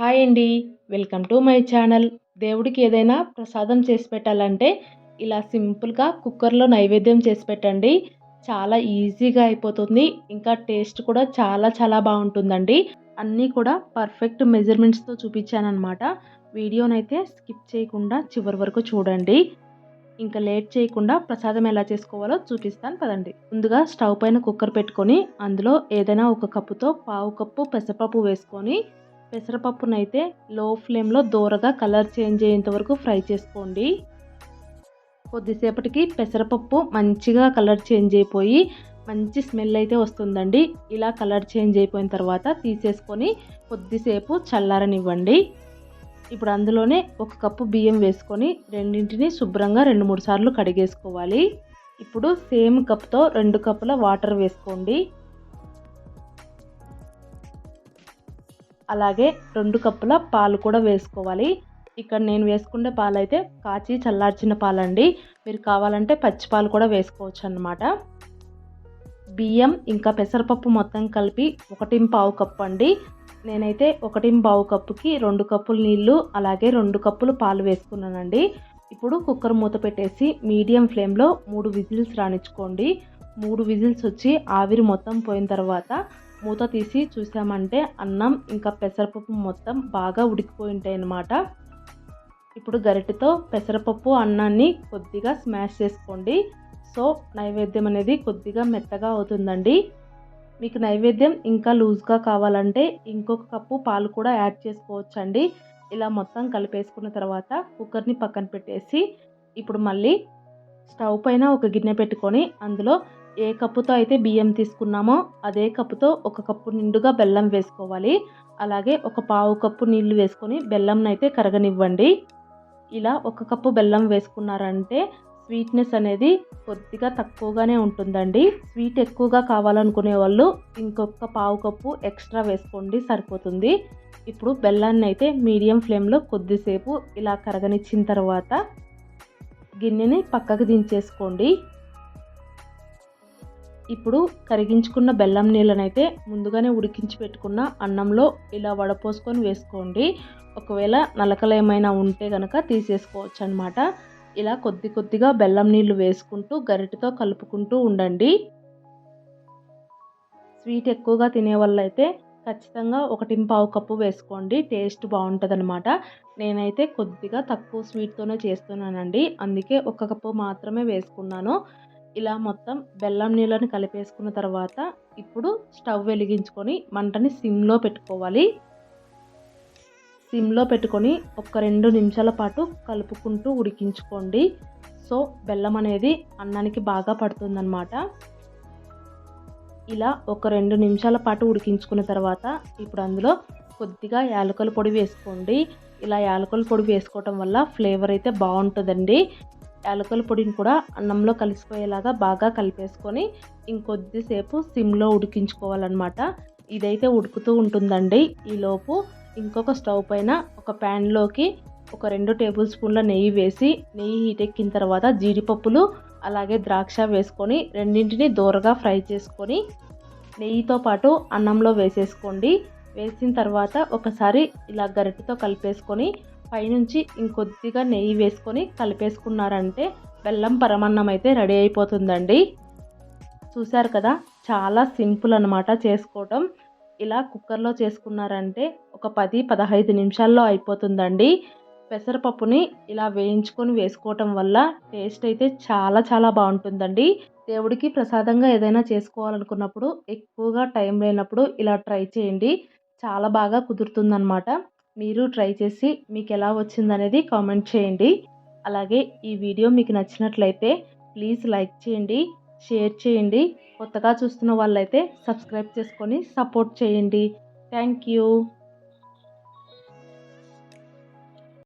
Hi అండి. Welcome to my channel. దేవుడికి ఏదైనా ప్రసాదం చేసి పెట్టాలంటే ఇలా సింపుల్గా కుక్కర్లో నైవేద్యం చేసి పెట్టండి. చాలా ఈజీగా అయిపోతుంది. ఇంకా టేస్ట్ కూడా చాలా చాలా బాగుంటుందండి. అన్నీ కూడా పర్ఫెక్ట్ మెజర్మెంట్స్తో చూపించానమాట వీడియోనైతే స్కిప్ చేయకుండా చివరి వరకు చూడండి. ఇంకా లేట్ చేయకుండా ప్రసాదం ఎలా చేసుకోవాలో చూపిస్తాను పదండి. ముందుగా స్టవ్ పైన కుక్కర్ పెట్టుకొని అందులో ఏదైనా ఒక కప్పుతో పావు కప్పు పెసరపప్పు వేసుకొని పెసరపప్పునైతే లో ఫ్లేమ్లో దూరగా కలర్ చేంజ్ అయ్యేంత వరకు ఫ్రై చేసుకోండి. కొద్దిసేపటికి పెసరపప్పు మంచిగా కలర్ చేంజ్ అయిపోయి మంచి స్మెల్ అయితే వస్తుందండి. ఇలా కలర్ చేంజ్ అయిపోయిన తర్వాత తీసేసుకొని కొద్దిసేపు చల్లారనివ్వండి. ఇప్పుడు అందులోనే ఒక కప్పు బియ్యం వేసుకొని రెండింటిని శుభ్రంగా రెండు మూడు సార్లు కడిగేసుకోవాలి. ఇప్పుడు సేమ్ కప్తో రెండు కప్పుల వాటర్ వేసుకోండి. అలాగే రెండు కప్పుల పాలు కూడా వేసుకోవాలి. ఇక్కడ నేను వేసుకునే పాలు అయితే కాచి చల్లార్చిన పాలండి. మీరు కావాలంటే పచ్చి పాలు కూడా వేసుకోవచ్చు అన్నమాట బియ్యం ఇంకా పెసరపప్పు మొత్తం కలిపి ఒకటి పావు కప్పు అండి నేనైతే ఒకటి పావు కప్పుకి రెండు కప్పులు నీళ్ళు అలాగే రెండు కప్పులు పాలు వేసుకున్నానండి. ఇప్పుడు కుక్కర్ మూత పెట్టేసి మీడియం ఫ్లేమ్లో మూడు విజిల్స్ రాణించుకోండి మూడు విజిల్స్ వచ్చి ఆవిరి మొత్తం పోయిన తర్వాత మూత తీసి చూసామంటే అన్నం ఇంకా పెసరపప్పు మొత్తం బాగా ఉడికిపోయి ఉంటాయి అన్నమాట ఇప్పుడు గరిటెతో పెసరపప్పు అన్నాన్ని కొద్దిగా స్మాష్ చేసుకోండి. సో నైవేద్యం అనేది కొద్దిగా మెత్తగా అవుతుందండి. మీకు నైవేద్యం ఇంకా లూజ్గా కావాలంటే ఇంకొక కప్పు పాలు కూడా యాడ్ చేసుకోవచ్చండి. ఇలా మొత్తం కలిపేసుకున్న తర్వాత కుక్కర్ని పక్కన పెట్టేసి ఇప్పుడు మళ్ళీ స్టవ్ పైన ఒక గిన్నె పెట్టుకొని అందులో ఏ కప్పుతో అయితే బియ్యం తీసుకున్నామో అదే కప్పుతో ఒక కప్పు నిండుగా బెల్లం వేసుకోవాలి. అలాగే ఒక పావు కప్పు నీళ్ళు వేసుకొని బెల్లంనైతే అయితే కరగనివ్వండి. ఇలా ఒక కప్పు బెల్లం వేసుకున్నారంటే స్వీట్నెస్ అనేది కొద్దిగా తక్కువగానే ఉంటుందండి. స్వీట్ ఎక్కువగా కావాలనుకునే వాళ్ళు ఇంకొక పావు కప్పు ఎక్స్ట్రా వేసుకోండి సరిపోతుంది. ఇప్పుడు బెల్లాన్ని అయితే మీడియం ఫ్లేమ్లో కొద్దిసేపు ఇలా కరగనిచ్చిన తర్వాత గిన్నెని పక్కకు దించేసుకోండి. ఇప్పుడు కరిగించుకున్న బెల్లం నీళ్ళనైతే ముందుగానే ఉడికించి పెట్టుకున్న అన్నంలో ఇలా వడపోసుకొని వేసుకోండి. ఒకవేళ నలకలు ఏమైనా ఉంటే కనుక తీసేసుకోవచ్చు అనమాట ఇలా కొద్ది కొద్దిగా బెల్లం నీళ్ళు వేసుకుంటూ గరిటతో కలుపుకుంటూ ఉండండి. స్వీట్ ఎక్కువగా తినే వాళ్ళైతే ఖచ్చితంగా ఒకటి పావు కప్పు వేసుకోండి. టేస్ట్ బాగుంటుంది అనమాట నేనైతే కొద్దిగా తక్కువ స్వీట్తోనే చేస్తున్నానండి. అందుకే ఒక కప్పు మాత్రమే వేసుకున్నాను. ఇలా మొత్తం బెల్లం నీళ్ళని కలిపేసుకున్న తర్వాత ఇప్పుడు స్టవ్ వెలిగించుకొని మంటని సిమ్లో పెట్టుకోవాలి. సిమ్లో పెట్టుకొని ఒక రెండు నిమిషాల పాటు కలుపుకుంటూ ఉడికించుకోండి. సో బెల్లం అనేది అన్నానికి బాగా పడుతుందన్నమాట. ఇలా ఒక రెండు నిమిషాల పాటు ఉడికించుకున్న తర్వాత ఇప్పుడు అందులో కొద్దిగా యాలకుల పొడి వేసుకోండి. ఇలా యాలకుల పొడి వేసుకోవటం వల్ల ఫ్లేవర్ అయితే బాగుంటుందండి. యాలకుల పొడిని కూడా అన్నంలో కలిసిపోయేలాగా బాగా కలిపేసుకొని ఇంకొద్దిసేపు సిమ్లో ఉడికించుకోవాలన్నమాట. ఇదైతే ఉడుకుతూ ఉంటుందండి. ఈలోపు ఇంకొక స్టవ్ పైన ఒక ప్యాన్లోకి ఒక రెండు టేబుల్ స్పూన్ల నెయ్యి వేసి నెయ్యి హీట్ ఎక్కిన తర్వాత జీడిపప్పులు అలాగే ద్రాక్ష వేసుకొని రెండింటిని దూరగా ఫ్రై చేసుకొని నెయ్యితో పాటు అన్నంలో వేసేసుకోండి. వేసిన తర్వాత ఒకసారి ఇలా గరిటెతో కలిపేసుకొని పైనుంచి ఇంకొద్దిగా నెయ్యి వేసుకొని కలిపేసుకున్నారంటే బెల్లం పరమన్నం అయితే రెడీ అయిపోతుందండి. చూశారు కదా చాలా సింపుల్ అనమాట చేసుకోవటం. ఇలా కుక్కర్లో చేసుకున్నారంటే ఒక పది పదహైదు నిమిషాల్లో అయిపోతుందండి. పెసరపప్పుని ఇలా వేయించుకొని వేసుకోవటం వల్ల టేస్ట్ అయితే చాలా చాలా బాగుంటుందండి. దేవుడికి ప్రసాదంగా ఏదైనా చేసుకోవాలనుకున్నప్పుడు ఎక్కువగా టైం లేనప్పుడు ఇలా ట్రై చేయండి. చాలా బాగా కుదురుతుందన్నమాట. మీరు ట్రై చేసి మీకు ఎలా వచ్చిందనేది కామెంట్ చేయండి. అలాగే ఈ వీడియో మీకు నచ్చినట్లయితే ప్లీజ్ లైక్ చేయండి షేర్ చేయండి. కొత్తగా చూస్తున్న వాళ్ళైతే సబ్స్క్రైబ్ చేసుకొని సపోర్ట్ చేయండి. Thank you.